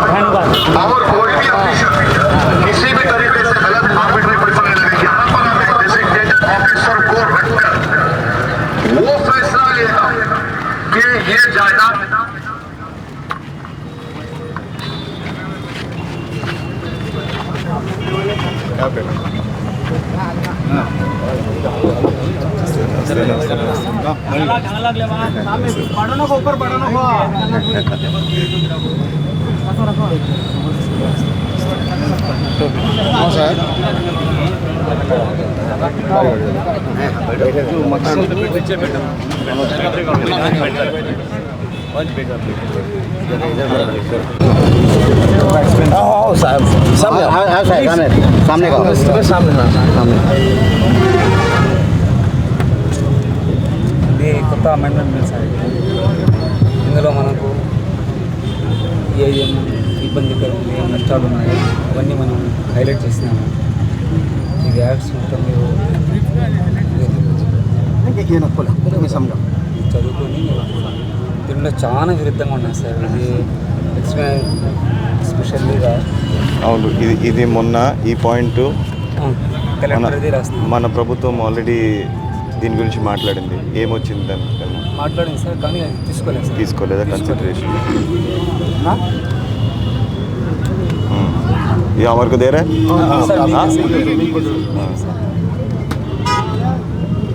और कोई भी ऑफिसर किसी भी तरीके से गलत आर्बिट्री फैसला नहीं लेगा यहाँ पर हमें डेजिग्नेटेड ऑफिसर को रखकर वो फैसला लेगा कि ये जायदाद सामने हाँ हाँ साहब सामने सामने का सामने सामने ఇది కొత్త అమెండ్మెంట్ బిల్ సార్ ఇది. ఇందులో మనకు ఏ ఏం ఇబ్బంది ఏం నష్టాలు ఉన్నాయో అవన్నీ మనం హైలైట్ చేసినాము? ఈ యాడ్స్ మొత్తం మీరు చదువుకొని దీనిలో చాలా విరుద్ధంగా ఉన్నాయి సార్. ఇది ఎస్పెషల్లీగా అవును ఇది ఇది మొన్న ఈ పాయింట్ మన ప్రభుత్వం ఆల్రెడీ దీని గురించి మాట్లాడింది. ఏమొచ్చింది దాని మాట్లాడింది సార్ కానీ తీసుకోలేదు సార్. తీసుకోలేదా? కన్సిడరేషన్ యా వరకు దేరే?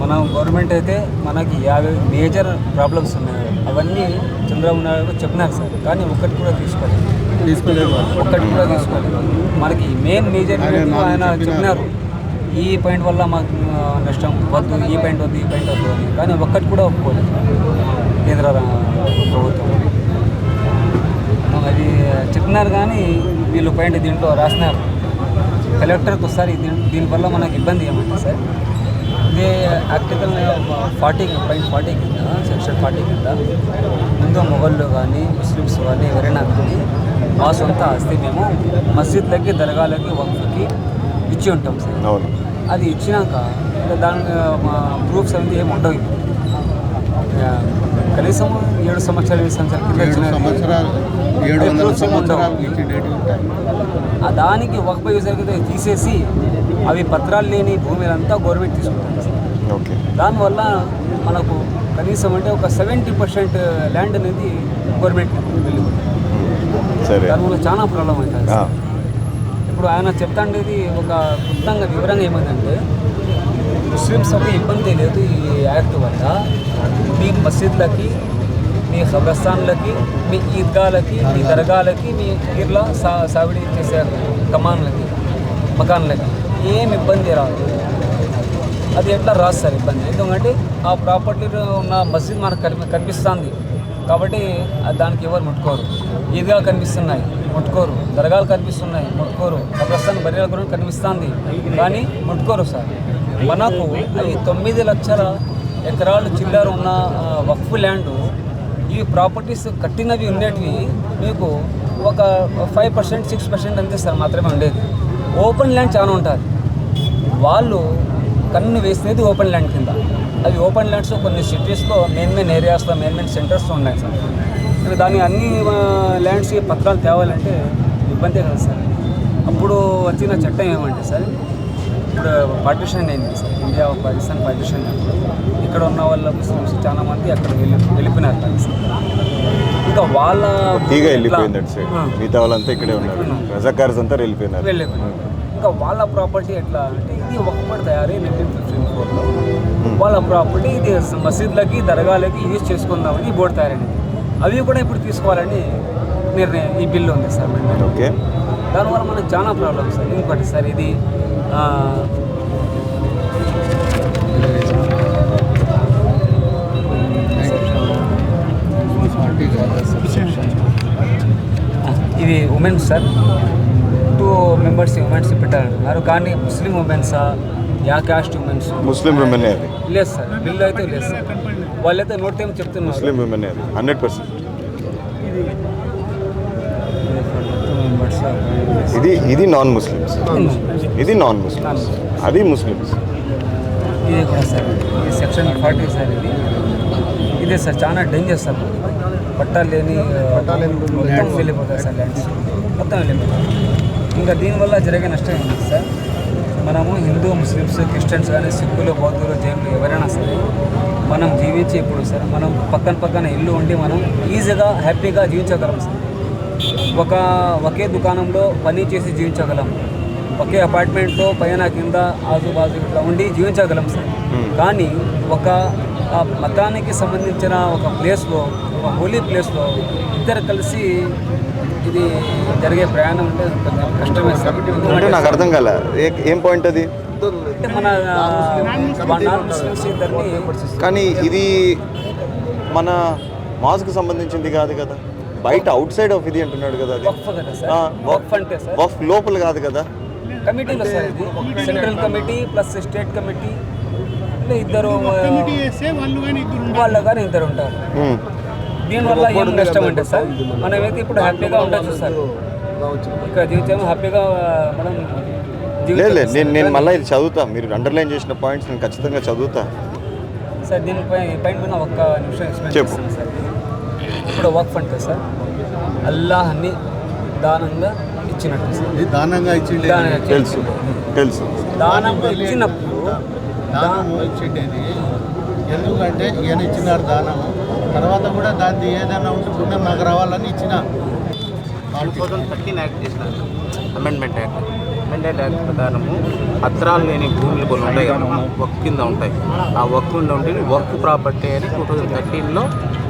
మన గవర్నమెంట్ అయితే మనకి యాభై మేజర్ ప్రాబ్లమ్స్ ఉన్నాయి. అవన్నీ చంద్రబాబు నాయుడు చెప్పినారు సార్. కానీ ఒక్కటి కూడా తీసుకోలేదు. తీసుకోలేదు. ఒక్కటి కూడా తీసుకోలేదు. మనకి మెయిన్ మేజర్ ఆయన చెప్పినారు. ఈ పాయింట్ వల్ల మాకు నష్టం వద్దు ఈ పాయింట్ వద్దు ఈ పాయింట్ వద్దు అని. కానీ ఒక్కటి కూడా ఒప్పుకోలేదు కేంద్ర ప్రభుత్వం. అది చెప్పినారు కానీ వీళ్ళు పాయింట్ దీంట్లో రాసినారు. కలెక్టర్కి ఒకసారి దీని దీనివల్ల మనకి ఇబ్బంది ఏమంటే సార్? ఇదే ఆర్టికల్ ఫార్టీ పాయింట్ ఫార్టీ కింద సెక్షన్ ఫార్టీ కింద హిందూ మొఘళ్ళు కానీ ముస్లిమ్స్ కానీ ఎవరైనా కానీ మా సొంత ఆస్తి మేము మసీద్లకి దర్గాలకి వక్ఫ్కి ఇచ్చి ఉంటాం సార్. అది ఇచ్చినాక దాని మా ప్రూఫ్స్ అనేది ఏమి ఉండవు. కనీసం ఏడు సంవత్సరాలు ఏడు. సంవత్సరాలు దానికి వక్ఫ్ యూజర్ కింద తీసేసి అవి పత్రాలు లేని భూమిలంతా గవర్నమెంట్ తీసుకుంటుంది. దానివల్ల మనకు కనీసం అంటే ఒక సెవెంటీ పర్సెంట్ ల్యాండ్ అనేది గవర్నమెంట్ వెళ్ళిపోతుంది. దానివల్ల చాలా ప్రాబ్లం అవుతుంది. ఇప్పుడు ఆయన చెప్తాండేది ఒక క్లుప్తంగా వివరంగా ఏమైందంటే ముస్లిమ్స్కి ఇబ్బంది లేదు ఈ యాక్ట్ వల్ల. మీ మసీద్లకి మీ ఖబ్రస్థాన్లకి మీ ఈద్గాలకి మీ దర్గాలకి మీ ఇర్లా సా సావిడి చేసే కమాన్లకి మకాన్లకి ఏం ఇబ్బంది రాదు. అది ఎట్లా రాదు సార్ ఇబ్బంది? ఎందుకంటే ఆ ప్రాపర్టీలో ఉన్న మసీద్ మనకు కనిపి కనిపిస్తుంది. కాబట్టి అది దానికి ఎవరు ముట్టుకోరు. ఈద్గా కనిపిస్తున్నాయి. ముట్టుకోరు. దర్గాలు కనిపిస్తున్నాయి. ముట్టుకోరు. కబ్రస్థాన్ బర్రెల గురించి కనిపిస్తుంది. కానీ ముట్టుకోరు సార్. మనకు అవి తొమ్మిది లక్షల ఎకరాలు చిల్లర ఉన్న వక్ఫ్ ల్యాండ్ ఈ ప్రాపర్టీస్ కట్టినవి ఉండేటివి మీకు ఒక ఫైవ్ పర్సెంట్ సిక్స్ పర్సెంట్ అంతే సార్ మాత్రమే ఉండేది. ఓపెన్ ల్యాండ్ చాలా ఉంటుంది. వాళ్ళు కన్ను వేసినది ఓపెన్ ల్యాండ్ కింద. అవి ఓపెన్ ల్యాండ్స్ కొన్ని సిటీస్లో మెయిన్ మెయిన్ ఏరియాస్లో మెయిన్ మెయిన్ సెంటర్స్లో ఉన్నాయి సార్. దాని అన్ని ల్యాండ్స్ పత్రాలు తేవాలంటే ఇబ్బందే కదా సార్. అప్పుడు వచ్చిన చట్టం ఏమంటే సార్ ఇప్పుడు పార్టిషన్ అయింది సార్. ఇండియా పాకిస్తాన్ పార్టిషన్ ఇక్కడ ఉన్న వాళ్ళ ముస్లిమ్స్ చాలా మంది అక్కడ వెళ్ళి వెళ్ళిపోయినారు పాకిస్తాన్ ఇంకా వాళ్ళ ఈగ వెళ్ళిపోయింది అటు సైడ్ ఆ. మిగతా వాళ్ళంతా ఇక్కడే ఉన్నారు. రజాకార్స్ అంతా వెళ్ళిపోయినారు. వెళ్ళిపోయినారు. ఇంకా వాళ్ళ ప్రాపర్టీ ఎట్లా? అంటే ఇది ఒకటి తయారీ నైన్టీన్ ఫిఫ్టీన్ ఫోర్లో. వాళ్ళ ప్రాపర్టీ ఇది మసీద్లకి దర్గాలకి యూజ్ చేసుకుందామని ఈ బోర్డు తయారైంది. అవి కూడా ఇప్పుడు తీసుకోవాలని నిర్ణయం ఈ బిల్లు ఉంది సార్ ఓకే. దానివల్ల మనకు చాలా ప్రాబ్లమ్స్ సార్. ఇంకోటి సార్ ఇది ఇది womens sir. Two members womens పెట్టారంటున్నారు కానీ ముస్లిం ఉమెన్సా? యా క్యాస్ట్ ఉమెన్స్? ముస్లిం అది. లేదు సార్ బిల్లు అయితే లేదు సార్. వాళ్ళైతే నోట్ ఏం చెప్తున్నారు. Muslim women hundred percent. ఇది ఇది నాన్ ముస్లిమ్స్ ఇది నాన్ ముస్లిమ్స్ అది ముస్లిమ్స్ ఇది కూడా సార్ ఇది సెక్షన్ ఫార్టీ సార్ ఇది. ఇదే సార్ చాలా డేంజర్ సార్. పట్టాలు లేని మొత్తం వెళ్ళిపోతాయి సార్ ల్యాండ్స్ మొత్తం వెళ్ళిపోతాయి. ఇంకా దీనివల్ల జరిగే నష్టం ఏంటి సార్? మనము హిందూ ముస్లిమ్స్ క్రిస్టియన్స్ కానీ సిక్కులు బౌద్ధులు జైన్లు ఎవరైనా మనం జీవించి ఇప్పుడు సార్ మనం పక్కన పక్కన ఇల్లు ఉండి మనం ఈజీగా హ్యాపీగా జీవించగలం సార్. ఒక ఒకే దుకాణంలో పని చేసి జీవించగలం. ఒకే అపార్ట్మెంట్లో పైన కింద ఆజుబాజు ఇట్లా ఉండి జీవించగలం సార్. కానీ ఒక మతానికి సంబంధించిన ఒక ప్లేస్లో ఒక హోలీ ప్లేస్లో ఇద్దరు కలిసి ఇది జరిగే ప్రయాణం అంటే కొంచెం కష్టమే సార్. నాకు అర్థం కాలే. ఏం పాయింట్ అది? కానీ ఇది మన మాస్క్ సంబంధించింది కాదు కదా. బయట అవుట్ సైడ్ ఆఫ్ ఇది అంటున్నాడు కదా అది. వక్ఫ్ కదా సార్. ఆ, వక్ఫ్ అంటే సార్. వఫ్ లోపల కాదు కదా. కమిటీలో సార్ ఇది. Central committee plus state committee ఇద్దరు వాళ్ళ కానీ ఇద్దరు ఉంటారు. దీనివల్ల ఏం నష్టం అంటే సార్ మనమైతే ఇప్పుడు హ్యాపీగా ఉండొచ్చు సార్. ఇక్కడ జీవితం హ్యాపీగా మనం లేదు లేదు నేను. నేను మళ్ళీ ఇది చదువుతా. మీరు అండర్లైన్ చేసిన పాయింట్స్ నేను ఖచ్చితంగా చదువుతా. సార్ దీనిపై పైన పైన ఒక్క నిమిషం ఎక్స్ప్లెయిన్ చెప్పు. చేస్తాను సార్. ఇప్పుడు వర్క్ అంటే సార్. అల్లాహ్ని దానంగా ఇచ్చినట్టు సార్. ఇది దానంగా దానంగా తెలుసు. తెలుసు. దానంగా ఇచ్చినప్పుడు దానం ఇచ్చిండేది. ఎందుకంటే ఈయన ఇచ్చినారు దానం తర్వాత కూడా దాన్ని ఏదైనా ఉంటే పుణ్యం నాకు రావాలని ఇచ్చిన. టూ థౌజండ్ థర్టీన్ యాక్ట్ చేసినారు. అమెండ్మెంట్ యాక్ట్ అమెండెడ్ యాక్ట్ ప్రకారము పత్రాలు లేని భూములు కొన్ని ఉంటాయి కదా వర్క్ కింద ఉంటాయి. ఆ వర్క్ కింద ఉంటే వర్క్ ప్రాపర్టీ అని టూ థౌజండ్ థర్టీన్లో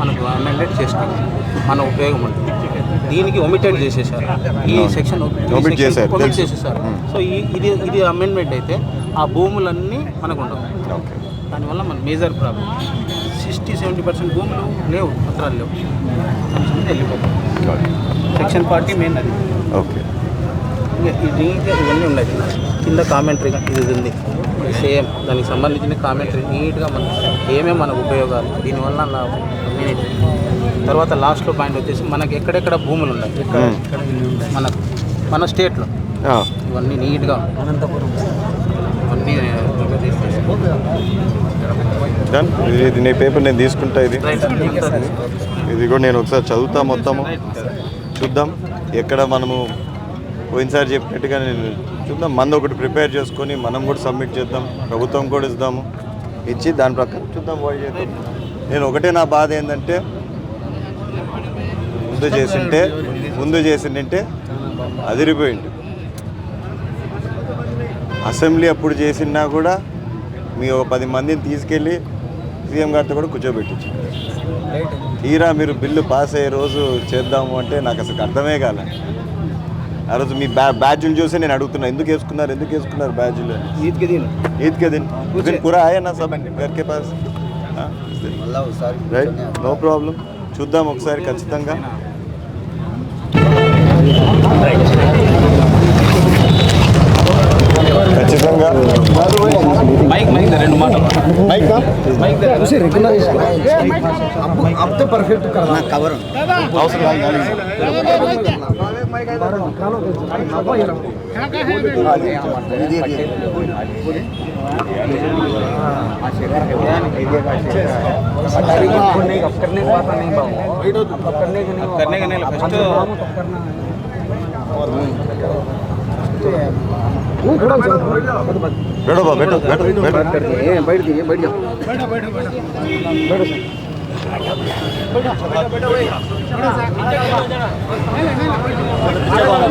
మనకు అమెండెడ్ చేసినాం మన ఉపయోగం ఉంటుంది. దీనికి ఒమిటెడ్ చేసేసారు ఈ సెక్షన్ ఒమిట్. చేసేసారు సో ఈ ఇది ఇది అమెండ్మెంట్ అయితే ఆ భూములన్నీ మనకు ఉండవు. దానివల్ల మన major problem sixty seventy percent భూములు లేవు పత్రాలు లేవు. వెళ్ళిపోతాం సెక్షన్ ఫార్టీ మెయిన్ అది. ఓకే. ఇంకా ఇది ఇంకా ఇవన్నీ ఉన్నాయి. కింద కామెంటరీ ఇది ఉంది. సేమ్. దానికి సంబంధించిన కామెంటరీ నీట్గా మన ఏమేమి మనకు ఉపయోగాలు దీనివల్ల తర్వాత లాస్ట్లో పాయింట్ వచ్చేసి మనకి ఎక్కడెక్కడ భూములు ఉన్నాయి? ఎక్కడ మనకు మన స్టేట్లో ఇవన్నీ నీట్గా అనంతపురం. ఇది ఇది నీ పేపర్ నేను తీసుకుంటా ఇది. ఇది కూడా నేను ఒకసారి చదువుతా మొత్తము. చూద్దాం ఎక్కడ మనము పోయినసారి చెప్పినట్టుగా నేను చూద్దాం. మంది ఒకటి ప్రిపేర్ చేసుకొని మనం కూడా సబ్మిట్ చేద్దాం. ప్రభుత్వం కూడా ఇద్దాము. ఇచ్చి దాని ప్రకారం చూద్దాం వాళ్ళు చేద్దాం. నేను ఒకటే నా బాధ ఏంటంటే ముందు చేసింటే ముందు చేసిందంటే అదిరిపోయింది. అసెంబ్లీ అప్పుడు చేసినా కూడా మీ ఒక పది మందిని తీసుకెళ్ళి సీఎం గారితో కూడా కూర్చోబెట్టించు. తీరా మీరు బిల్లు పాస్ అయ్యే రోజు చేద్దాము అంటే నాకు అసలు అర్థమే కాలే. ఆ రోజు మీ బ్యా బ్యాడ్జులు చూసి నేను అడుగుతున్నా ఎందుకు వేసుకున్నారు ఎందుకు వేసుకున్నారు బ్యాడ్జులు అని ఈద్ के दिन ईद के दिन उस दिन पूरा आया ना सब घर के पास రైట్ నో ప్రాబ్లం చూద్దాం ఒకసారి ఖచ్చితంగా ఖచ్చితంగా మైక్ మైక్ రెండు మాటలు करने करने का पता नहीं बाबू करने का नहीं करने का नहीं फ़र्स्ट करना बैठो बैठो बैठो बैठो बैठ जाइए बैठ जाओ बैठो बैठो बैठो बैठो बैठो।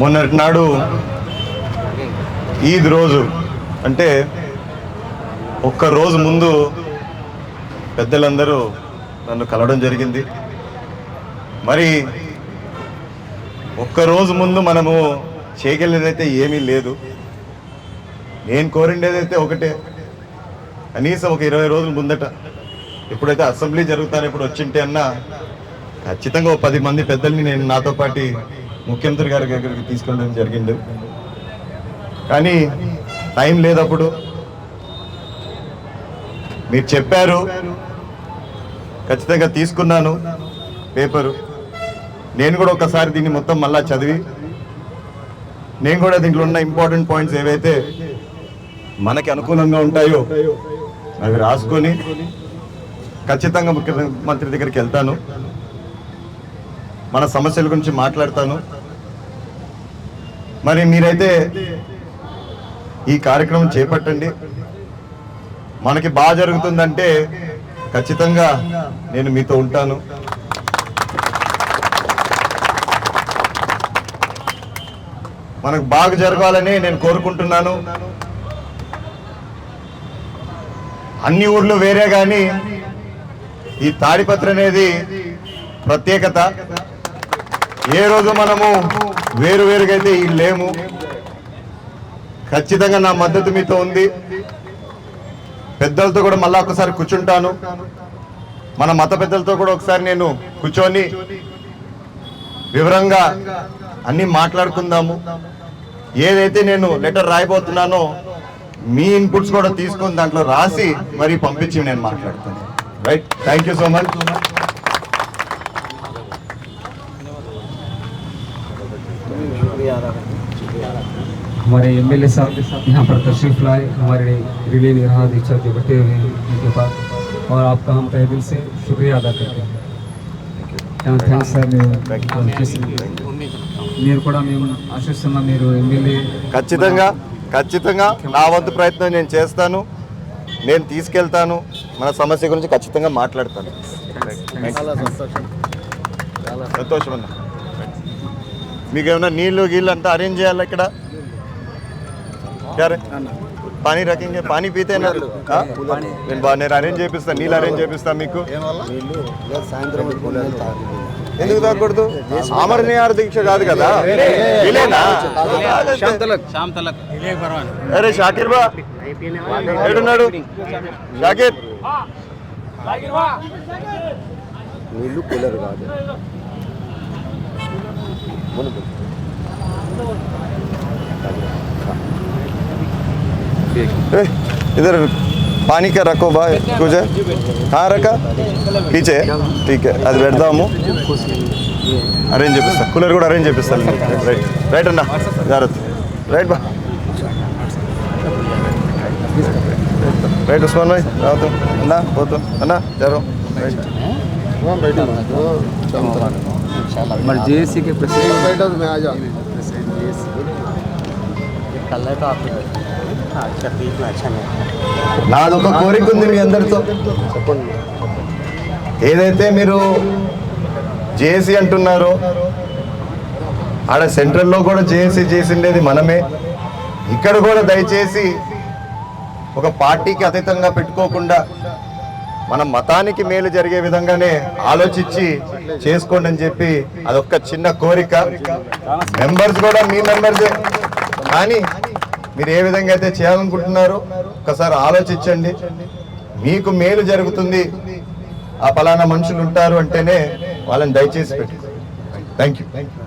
మొన్నటి నాడు ఈద్ రోజు అంటే ఒక్క రోజు ముందు పెద్దలందరూ నన్ను కలవడం జరిగింది. మరి ఒక్క రోజు ముందు మనము చేయగలిగేదైతే ఏమీ లేదు. నేను కోరిండేదైతే ఒకటే. కనీసం ఒక ఇరవై రోజుల ముందట ఎప్పుడైతే అసెంబ్లీ జరుగుతానో ఇప్పుడు వచ్చింటే అన్నా ఖచ్చితంగా ఓ పది మంది పెద్దల్ని నేను నాతో పాటు ముఖ్యమంత్రి గారి దగ్గరికి తీసుకెళ్ళడం జరిగింది. కానీ టైం లేదప్పుడు మీరు చెప్పారు ఖచ్చితంగా తీసుకున్నాను పేపరు. నేను కూడా ఒకసారి దీన్ని మొత్తం మళ్ళా చదివి నేను కూడా దీంట్లో ఉన్న ఇంపార్టెంట్ పాయింట్స్ ఏవైతే మనకి అనుకూలంగా ఉంటాయో అవి రాసుకొని ఖచ్చితంగా ముఖ్యమంత్రి దగ్గరికి వెళ్తాను. మన సమస్యల గురించి మాట్లాడతాను. మరి మీరైతే ఈ కార్యక్రమం చేపట్టండి. మనకి బాగా జరుగుతుందంటే ఖచ్చితంగా నేను మీతో ఉంటాను. మనకు బాగా జరగాలని నేను కోరుకుంటున్నాను. అన్ని ఊర్లు వేరే కానీ ఈ తాడిపత్రి అనేది ప్రత్యేకత. ఏ రోజు మనము వేరు వేరుగా అయితే ఈ లేము. ఖచ్చితంగా నా మద్దతు మీతో ఉంది. పెద్దలతో కూడా మళ్ళా ఒకసారి కూర్చుంటాను. మన మత పెద్దలతో కూడా ఒకసారి నేను కూర్చొని వివరంగా అన్నీ మాట్లాడుకుందాము. ఏదైతే నేను లెటర్ రాయబోతున్నానో మీ ఇన్పుట్స్ కూడా తీసుకొని దాంట్లో రాసి మరి పంపించి నేను మాట్లాడుతాను. Right thank you so much हमारे एमएलए साहब यहाँ पर तशरीफ लाए हमारे रिले निरहा दीक्षा के बैठे हुए हैं उनके पास और आपका हम तहे दिल से शुक्रिया अदा करते हैं థ్యాంక్స్ సార్ మీరు కూడా మేము ఆశిస్తున్నాం మీరు ఎమ్మెల్యే ఖచ్చితంగా ఖచ్చితంగా నా వంతు ప్రయత్నం నేను చేస్తాను నేను తీసుకెళ్తాను మన సమస్య గురించి ఖచ్చితంగా మాట్లాడతాను చాలా సంతోషం సంతోషం అన్న మీకు ఏమైనా నీళ్ళు గీళ్ళు అంతా అరేంజ్ చేయాలి ఇక్కడ క్యారే పానీ రకింగే పానీ పీతే? నేను బా నేను అరేంజ్ చేపిస్తాను నీళ్ళు అరేంజ్ చేపిస్తాను మీకు. ఎందుకు తాగకూడదు ఆమర నిహార దీక్ష కాదు కదా? అరే షాకిర్ బా. ఏడున్నాడు? షాకిర్. నీళ్ళు కూలర్ కాదు. इधर पानी का रखो बा कुछ है हाँ रखा పీచే ठीक है అది పెడదాము అరేంజ్ చేపిస్తా కూలర్ కూడా అరేంజ్ చేపిస్తాను రైట్ రైట్ అన్న జాగ్రత్త రైట్ బా రైట్ ఉస్మాన్ భాయ్ రావద్దు అన్న పోతు అన్న జరం రైట్ हमारे जेएसी के प्रेसिडेंट बैठो तो मैं आ जाओ నాదొక కోరిక ఉంది మీ అందరితో. ఏదైతే మీరు జేఏసీ అంటున్నారో ఆడ సెంట్రల్లో కూడా జేఏసీ చేసిండేది మనమే. ఇక్కడ కూడా దయచేసి ఒక పార్టీకి అతీతంగా పెట్టుకోకుండా మన మతానికి మేలు జరిగే విధంగానే ఆలోచించి చేసుకోండి అని చెప్పి అదొక చిన్న కోరిక. మెంబర్స్ కూడా మీ మెంబర్సే కానీ మీరు ఏ విధంగా అయితే చేయాలనుకుంటున్నారో ఒకసారి ఆలోచించండి. మీకు మేలు జరుగుతుంది. ఆ ఫలానా మనుషులు ఉంటారు అంటేనే వాళ్ళని దయచేసి పెట్టుకో థ్యాంక్ యూ